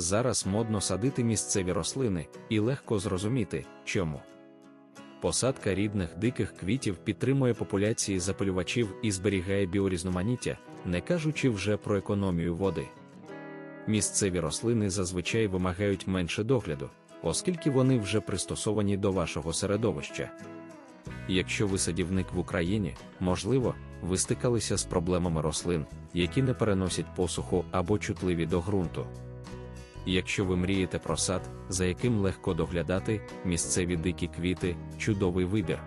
Зараз модно садити місцеві рослини і легко зрозуміти, чому. Посадка рідних диких квітів підтримує популяції запилювачів і зберігає біорізноманіття, не кажучи вже про економію води. Місцеві рослини зазвичай вимагають менше догляду, оскільки вони вже пристосовані до вашого середовища. Якщо ви садівник в Україні, можливо, ви стикалися з проблемами рослин, які не переносять посуху або чутливі до ґрунту. Якщо ви мрієте про сад, за яким легко доглядати, місцеві дикі квіти чудовий вибір.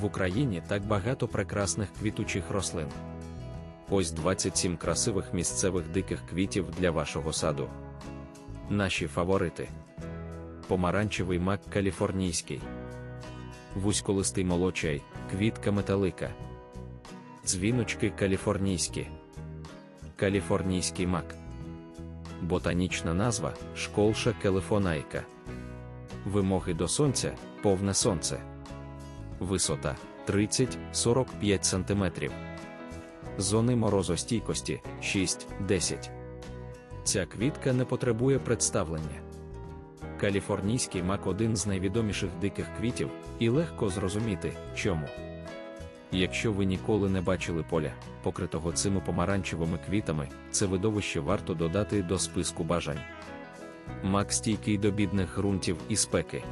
В Україні так багато прекрасних квітучих рослин. Ось 27 красивих місцевих диких квітів для вашого саду. Наші фаворити: помаранчевий мак каліфорнійський, вузьколистий молочай, квітка металика, дзвіночки каліфорнійські, каліфорнійський мак. Ботанічна назва школша келефонайка. Вимоги до сонця повне сонце. Висота 30-45 см. Зони морозостійкості 6-10. Ця квітка не потребує представлення. Каліфорнійський мак один з найвідоміших диких квітів, і легко зрозуміти, чому. Якщо ви ніколи не бачили поля, покритого цими помаранчевими квітами, це видовище варто додати до списку бажань. Мак стійкий до бідних ґрунтів і спеки.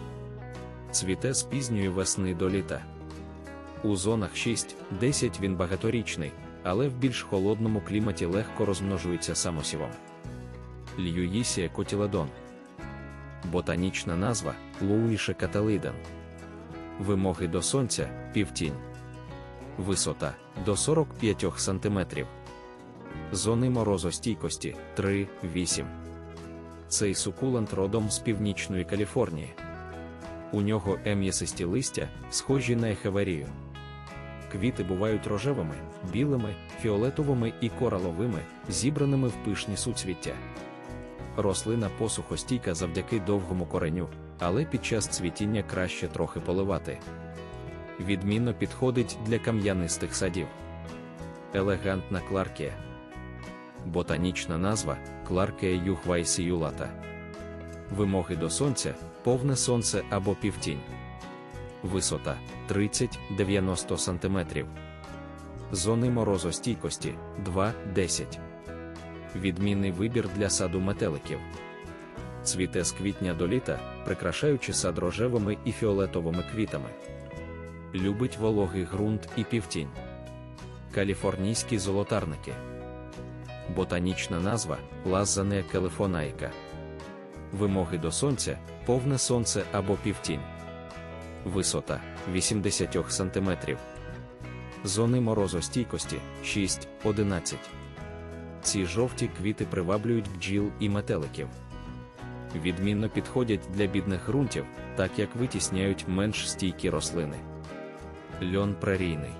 Цвіте з пізньої весни до літа. У зонах 6-10 він багаторічний, але в більш холодному кліматі легко розмножується самосівом. Льюїсія котіладон. Ботанічна назва Луїше каталиден. Вимоги до сонця півтінь. Висота до 45 см. Зони морозостійкості 3-8. Цей сукулент родом з північної Каліфорнії. У нього ем'ясисті листя, схожі на ехеверію. Квіти бувають рожевими, білими, фіолетовими і кораловими, зібраними в пишні суцвіття. Рослина посухостійка завдяки довгому кореню, але під час цвітіння краще трохи поливати. Відмінно підходить для кам'янистих садів. Елегантна кларкія. Ботанічна назва кларкія юхвайсіюлата. Вимоги до сонця повне сонце або півтінь. Висота 30-90 см. Зони морозостійкості 2-10. Відмінний вибір для саду метеликів. Цвіте з квітня до літа, прикрашаючи сад рожевими і фіолетовими квітами. Любить вологий ґрунт і півтінь. Каліфорнійські золотарники. Ботанічна назва лазанея келефонайка. Вимоги до сонця повне сонце або півтінь. Висота 80 см. Зони морозостійкості 6-11. Ці жовті квіти приваблюють бджіл і метеликів. Відмінно підходять для бідних ґрунтів, так як витісняють менш стійкі рослини. Льон прерійний.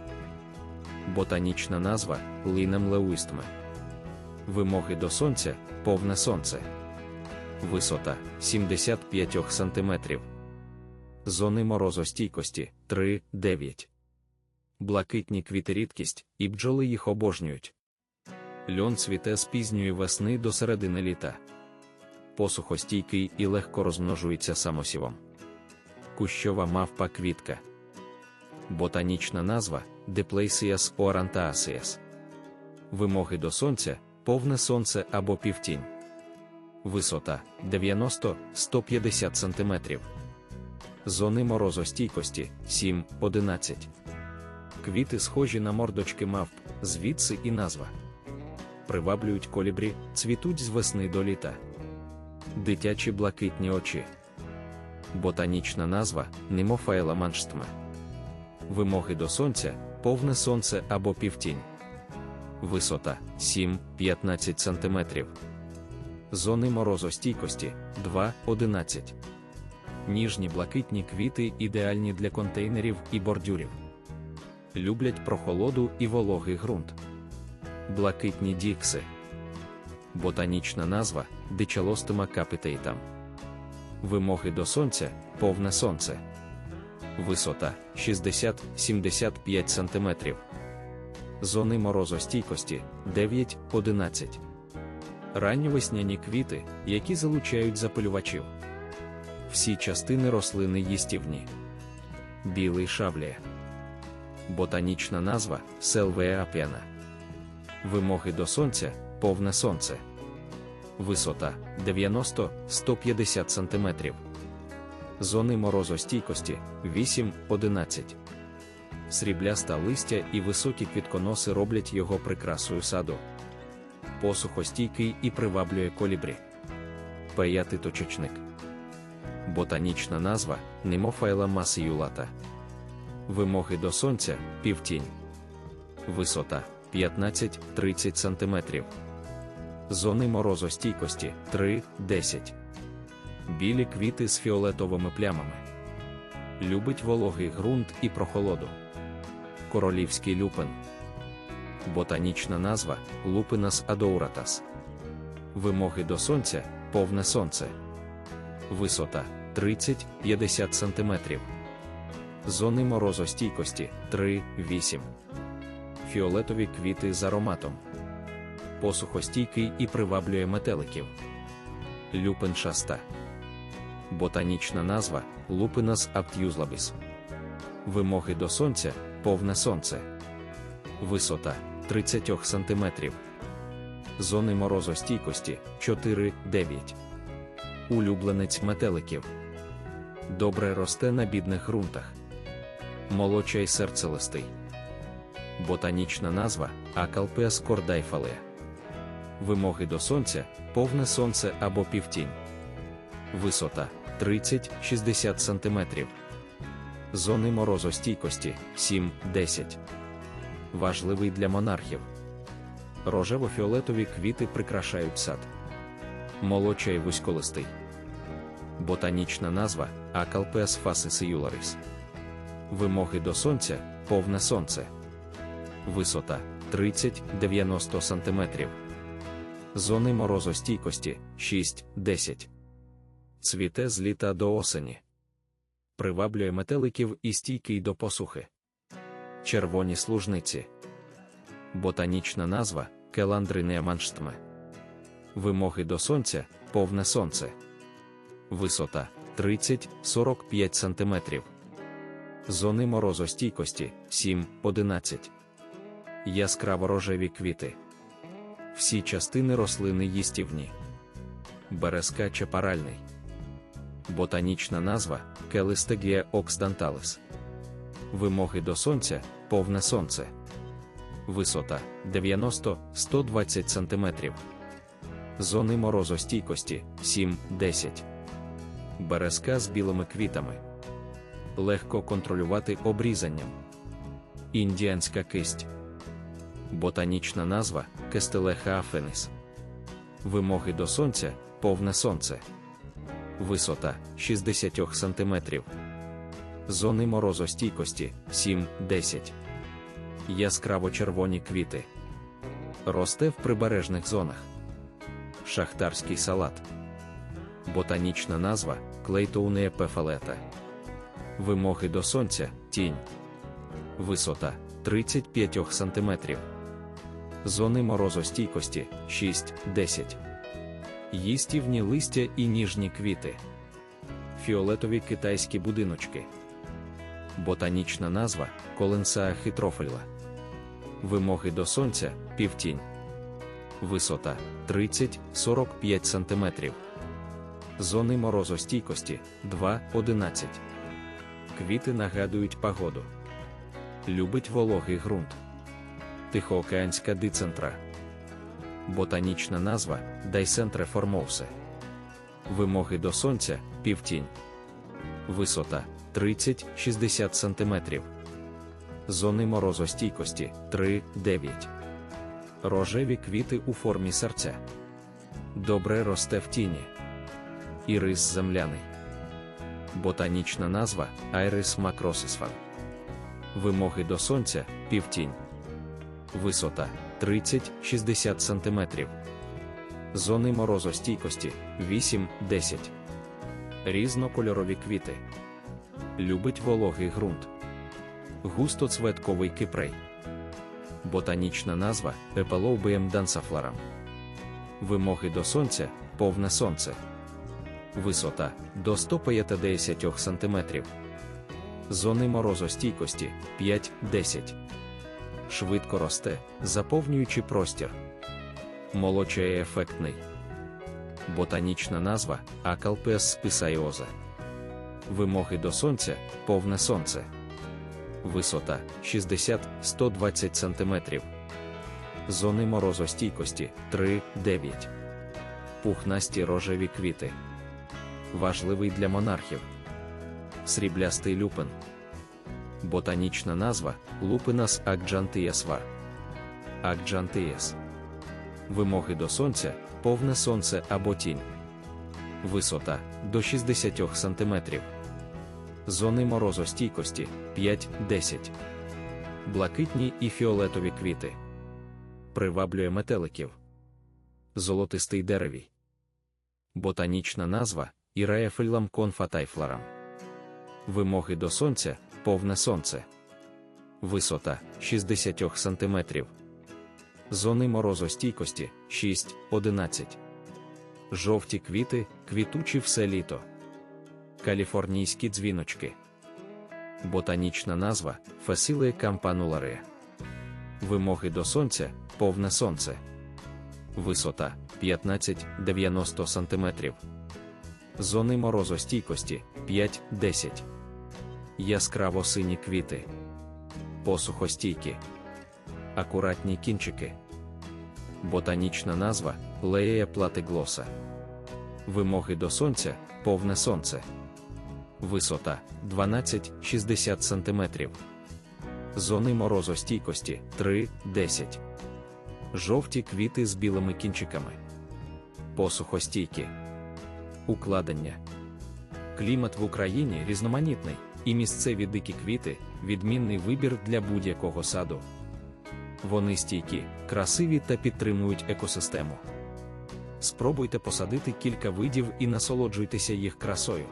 Ботанічна назва линем леуистме. Вимоги до сонця повне сонце. Висота 75 см. Зони морозостійкості 3-9. Блакитні квіти рідкість, і бджоли їх обожнюють. Льон цвіте з пізньої весни до середини літа. Посухостійкий і легко розмножується самосівом. Кущова мавпа квітка. Ботанічна назва Deplacias orantaceas. Вимоги до сонця повне сонце або півтінь. Висота 90-150 см. Зони морозостійкості 7-11. Квіти схожі на мордочки мавп, звідси і назва. Приваблюють колібрі, цвітуть з весни до літа. Дитячі блакитні очі. Ботанічна назва Немофаела манштма. Вимоги до сонця повне сонце або півтінь. Висота 7-15 см. Зони морозостійкості 2-11. Ніжні блакитні квіти ідеальні для контейнерів і бордюрів. Люблять прохолоду і вологий ґрунт. Блакитні дікси. Ботанічна назва дичалостима капітейтам. Вимоги до сонця повне сонце. Висота 60-75 см. Зони морозостійкості 9-11. ранньовесняні квіти, які залучають запилювачів. Всі частини рослини їстівні. Білий шавлія. Ботанічна назва Селвея апіана. Вимоги до сонця повне сонце. Висота 90-150 см. Зони морозостійкості 8-11. Срібляста листя і високі квітконоси роблять його прикрасою саду. Посухостійкий і приваблює колібрі. Пеятиточечник. Ботанічна назва Немофайла масіюлата. Вимоги до сонця півтінь. Висота 15-30 см. Зони морозостійкості 3-10. Білі квіти з фіолетовими плямами. Любить вологий ґрунт і прохолоду. Королівський люпин. Ботанічна назва Lupinus adouratas. Вимоги до сонця повне сонце. Висота 30-50 см. Зони морозостійкості 3-8. Фіолетові квіти з ароматом. Посухостійкий і приваблює метеликів. Люпин шаста. Ботанічна назва Lupinus aptiuslabis. Вимоги до сонця повне сонце. Висота 30 см. Зони морозостійкості 4-9. Улюбленець метеликів. Добре росте на бідних ґрунтах. Молочай серцелистий. Ботанічна назва Акалпеас кордайфалея. Вимоги до сонця повне сонце або півтінь. Висота 30-60 см. Зони морозостійкості 7-10. Важливий для монархів. Рожево-фіолетові квіти прикрашають сад. Молочай вузьколистий. Ботанічна назва Акалпеас фасисиюларис. Вимоги до сонця повне сонце. Висота 30-90 см. Зони морозостійкості 6-10. Цвіте з літа до осені. Приваблює метеликів і стійкий до посухи. Червоні служниці. Ботанічна назва Келандринеа манштме. Вимоги до сонця повне сонце. Висота 30-45 см. Зони морозостійкості 7-11. Яскраво рожеві квіти. Всі частини рослини їстівні. Березка чепаральний. Ботанічна назва Келистегія оксданталис. Вимоги до сонця повне сонце. Висота 90-120 см. Зони морозостійкості 7-10. Березка з білими квітами. Легко контролювати обрізанням. Індіанська кисть. Ботанічна назва Кестелеха афенис. Вимоги до сонця повне сонце. Висота 60 см. Зони морозостійкості 7-10. Яскраво червоні квіти. Росте в прибережних зонах. Шахтарський салат. Ботанічна назва Клейтоунея пефалета. Вимоги до сонця тінь. Висота 35 см. Зони морозостійкості 6-10. Їстівні листя і ніжні квіти. Фіолетові китайські будиночки. Ботанічна назва Коленсаа хитрофельла. Вимоги до сонця півтінь. Висота 30-45 см. Зони морозостійкості 2-11. Квіти нагадують погоду. Любить вологий ґрунт. Тихоокеанська дицентра. Ботанічна назва Дайсентре формовсе. Вимоги до сонця півтінь. Висота 30-60 см. Зони морозостійкості 3-9. Рожеві квіти у формі серця. Добре росте в тіні. Ірис земляний. Ботанічна назва Айрис макросисфан. Вимоги до сонця півтінь. Висота 30-60 см. Зони морозостійкості 8-10. Різнокольорові квіти. Любить вологий ґрунт. Густоцветковий кипрей. Ботанічна назва Епелоубієм дансафларам. Вимоги до сонця повне сонце. Висота до 150 см. Зони морозостійкості 5-10. Швидко росте, заповнюючи простір. Молочає ефектний. Ботанічна назва Акалпес списайоза. Вимоги до сонця повне сонце. Висота 60-120 см. Зони морозостійкості 3-9. Пухнасті рожеві квіти. Важливий для монархів. Сріблястий люпин. Ботанічна назва Lupinus agjantias var. Вимоги до сонця повне сонце або тінь. Висота до 60 см. Зони морозостійкості 5-10. Блакитні і фіолетові квіти. Приваблює метеликів. Золотистий деревій. Ботанічна назва Іраефильлам конфатайфларам. Вимоги до сонця повне сонце. Висота 60 см. Зони морозостійкості 6-11. Жовті квіти, квітучі все літо. Каліфорнійські дзвіночки. Ботанічна назва Фасиле кампануларе. Вимоги до сонця повне сонце. Висота 15-90 см. Зони морозостійкості 5-10. Яскраво сині квіти. Посухостійкі. Акуратні кінчики. Ботанічна назва Леєя платиглоса. Вимоги до сонця повне сонце. Висота 12-60 см. Зони морозостійкості 3-10. Жовті квіти з білими кінчиками. Посухостійкі. Укладення. Клімат в Україні різноманітний, і місцеві дикі квіти відмінний вибір для будь-якого саду. Вони стійкі, красиві та підтримують екосистему. Спробуйте посадити кілька видів і насолоджуйтеся їх красою.